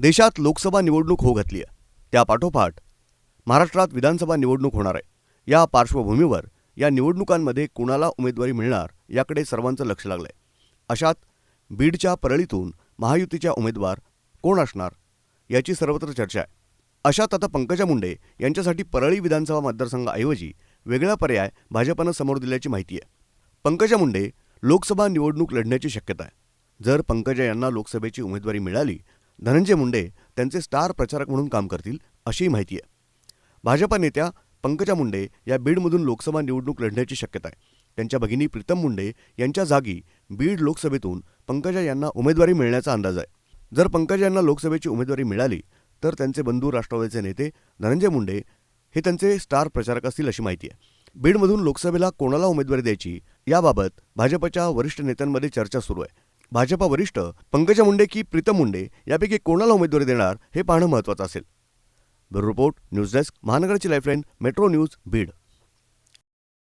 देशात लोकसभा निवडणूक हो घातली आहे त्यापाठोपाठ महाराष्ट्रात विधानसभा निवडणूक होणार आहे. या पार्श्वभूमीवर या निवडणुकांमध्ये कुणाला उमेदवारी मिळणार याकडे सर्वांचं लक्ष लागलंय. अशात बीडच्या परळीतून महायुतीच्या उमेदवार कोण असणार याची सर्वत्र चर्चा आहे. अशात आता पंकजा मुंडे यांच्यासाठी परळी विधानसभा मतदारसंघाऐवजी वेगळा पर्याय भाजपनं समोर दिल्याची माहिती आहे. पंकजा मुंडे लोकसभा निवडणूक लढण्याची शक्यता आहे. जर पंकजा यांना लोकसभेची उमेदवारी मिळाली धनंजय मुंडे त्यांचे स्टार प्रचारक म्हणून काम करतील अशीही माहिती आहे. भाजपा नेत्या पंकजा मुंडे या बीडमधून लोकसभा निवडणूक लढण्याची शक्यता आहे. त्यांच्या भगिनी प्रीतम मुंडे यांच्या जागी बीड लोकसभेतून पंकजा यांना उमेदवारी मिळण्याचा अंदाज आहे. जर पंकजा यांना लोकसभेची उमेदवारी मिळाली तर त्यांचे बंधू राष्ट्रवादीचे नेते धनंजय मुंडे हे त्यांचे स्टार प्रचारक असतील अशी माहिती आहे. बीडमधून लोकसभेला कोणाला उमेदवारी द्यायची याबाबत भाजपच्या वरिष्ठ नेत्यांमध्ये चर्चा सुरू आहे. भाजपा वरिष्ठ पंकजा मुंडे की प्रीतम मुंडे यापैकी कोणाला उमेदवारी देणार हे पाहणं महत्त्वाचं असेल. ब्युरो रिपोर्ट न्यूज डेस्क महानगराची लाईफलाईन मेट्रो न्यूज बीड.